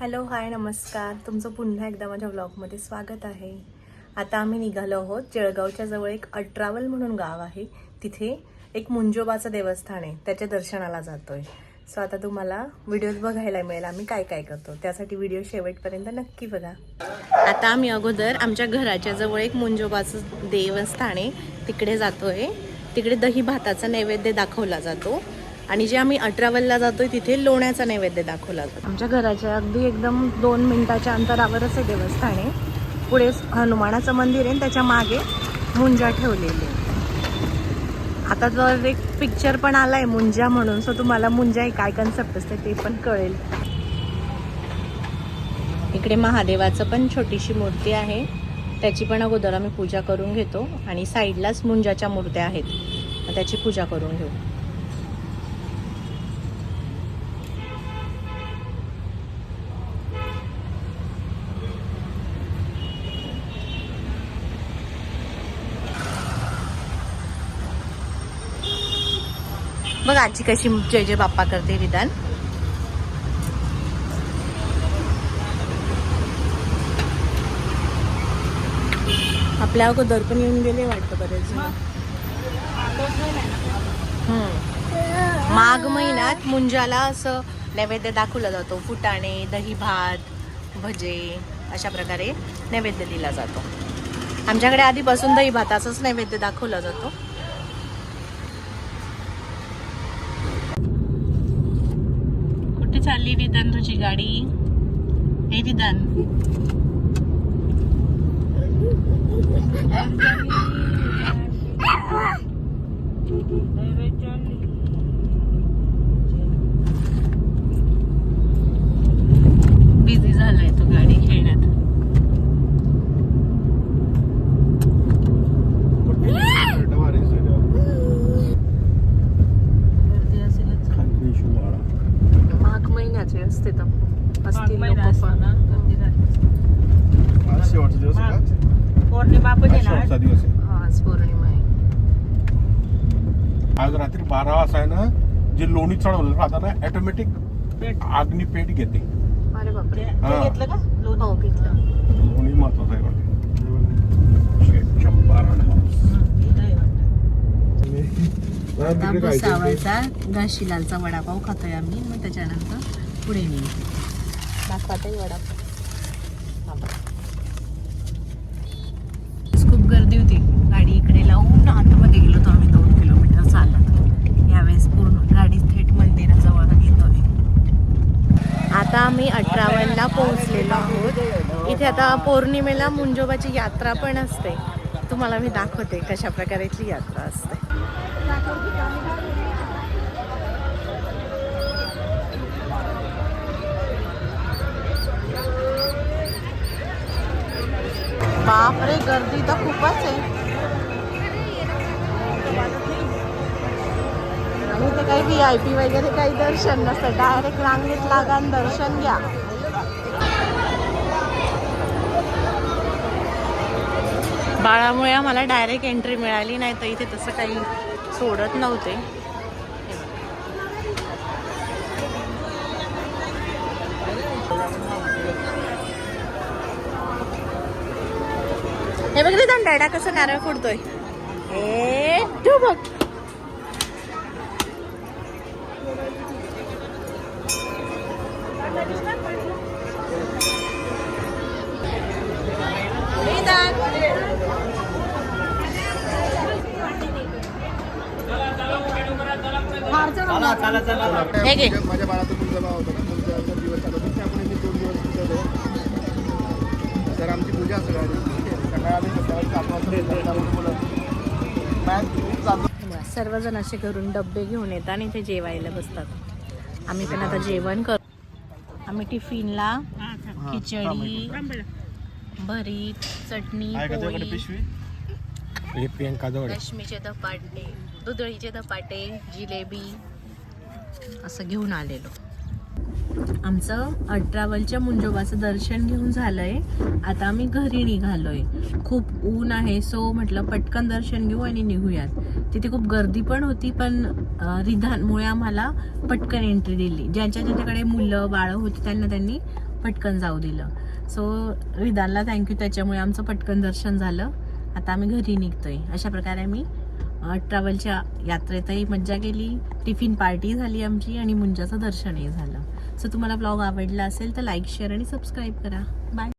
Hello hi नमस्कार. तुमचं पुन्हा एकदा माझ्या ब्लॉगमध्ये स्वागत आहे. आता आम्ही निघालो आहोत जळगावच्या जवळ एक अट्रावल म्हणून गाव आहे. तिथे एक मुंजोबाचं देवस्थान आहे. त्याच्या दर्शनाला जातो आहे सो आता तुम्हाला व्हिडिओज बघायला मिळेल आम्ही काय काय करतो. त्यासाठी व्हिडिओ शेवटपर्यंत नक्की बघा. आता आम्ही अगोदर आमच्या घराच्या जवळ एक मुंजोबाचं देवस्थान आहे. तिकडे जातो आहे तिकडे दही भाताचा नैवेद्य दाखवला जातो. आणि जे आम्ही अठरावलला जातोय तिथे लोण्याचा नैवेद्य दाखवला जातो. आमच्या घराच्या अगदी एकदम दोन मिनिटाच्या अंतरावरच हे देवस्थान आहे. पुढे हनुमानाचं मंदिर आहे आणि त्याच्यामागे मुंजा ठेवलेली आहे. आता जर एक पिक्चर पण आलाय मुंजा म्हणून. सो तुम्हाला मुंजा ही काय कन्सेप्ट असते ते पण कळेल. इकडे महादेवाचं पण छोटीशी मूर्ती आहे. त्याची पण अगोदर आम्ही पूजा करून घेतो. आणि साईडलाच मुंजाच्या मूर्त्या आहेत. त्याची पूजा करून घेऊ. बघ आजी कशी जय जय बाप्पा करते विधान आपल्या अगोदर पण येऊन गेले वाटतं बरेच माघ महिन्यात मुंजाला असं नैवेद्य दाखवला जातो. फुटाणे दही भात भजे अशा प्रकारे नैवेद्य दिला जातो. आमच्याकडे आधीपासून दही भाताचाच नैवेद्य दाखवला जातो. चालली रिदान तुझी गाडी. हे रिदान बिझी झालाय तो गाडी खेळण्यात गर्दी असेलच माघ तर असतील लोक पण आज शेवटचा दिवस आहे का? पौर्णिमा पण आज आहे ना शेवटचा दिवस आहे हा, आज पौर्णिमा आहे आज रात्री बारा वाजता आहे ना जे लोणी चढवलं राहतं ना ऑटोमॅटिक पेट. आग्नी पेट घेते अरे बापरे ते हा. घेतलं का लोणी? हो घेतलं लोणी महत्वाचं आहे वाटते शेठ चंपारण हाऊस. हं, इथं आहे वाटतं. आता भुसावळचा घाशीलालचा वडापाव खातोय आम्ही मग त्याच्यानंतर पुढे नेऊ वडापाव. खूप गर्दी होती. गाडी इकडे लावून आतमध्ये गेलो होतो आम्ही दोन किलोमीटर चालत. यावेळेस पूर्ण गाडी थेट मंदिराजवळ येतोय. आता आम्ही अठरावनला पोहोचलेलो आहोत. इथे आता पौर्णिमेला मुंजोबाची यात्रा पण असते. तुम्हाला मी दाखवते कशा प्रकारे इथली यात्रा असते. बापरे गर्दी तर खूपच आहे. आणि इथे काही व्ही आय पी वगैरे काही दर्शन नसतं. डायरेक्ट रांगेत लागा दर्शन घ्या. बाळामुळे आम्हाला डायरेक्ट एंट्री मिळाली नाही तर इथे तसं काही सोडत नव्हते. हे बघ रे डॅडा कसं नारळ फोडतोय. ए तू बघ. हे. माझ्या बाळाचा मुलगा भाव होता ना मुलगा दिवस होता. त्यामुळे मी दोन दिवस तर आमची पूजा असते सर्वजण असे घरून डब्बे घेऊन येतात आणि ते जेवायला बसतात. आम्ही पण आता जेवण कर. आम्ही टिफिनला. खिचडी भरीत चटणी दशमीचे धपाटे दुधळीचे धपाटे जिलेबी असं घेऊन आलेलो. आमचं अठरावलच्या मुंजोबाचं दर्शन घेऊन झालंय. आता आम्ही घरी निघालोय. खूप ऊन आहे सो म्हटलं पटकन दर्शन घेऊ आणि निघूयात. तिथे खूप गर्दी पण होती पण रिधानमुळे आम्हाला पटकन एंट्री दिली. ज्यांच्या ज्यांच्याकडे मुलं बाळं होती त्यांना त्यांनी पटकन जाऊ दिलं. सो रिधानला थँक्यू त्याच्यामुळे आमचं पटकन दर्शन झालं. आता आम्ही घरी निघतोय. अशा प्रकारे आम्ही ट्रॅव्हलच्या यात्रेतही मज्जा केली. टिफिन पार्टी झाली आमची आणि मुंजाचं दर्शनही झालं. सो तुम्हाला ब्लॉग आवडला असेल तर लाईक शेअर आणि सबस्क्राईब करा. बाय.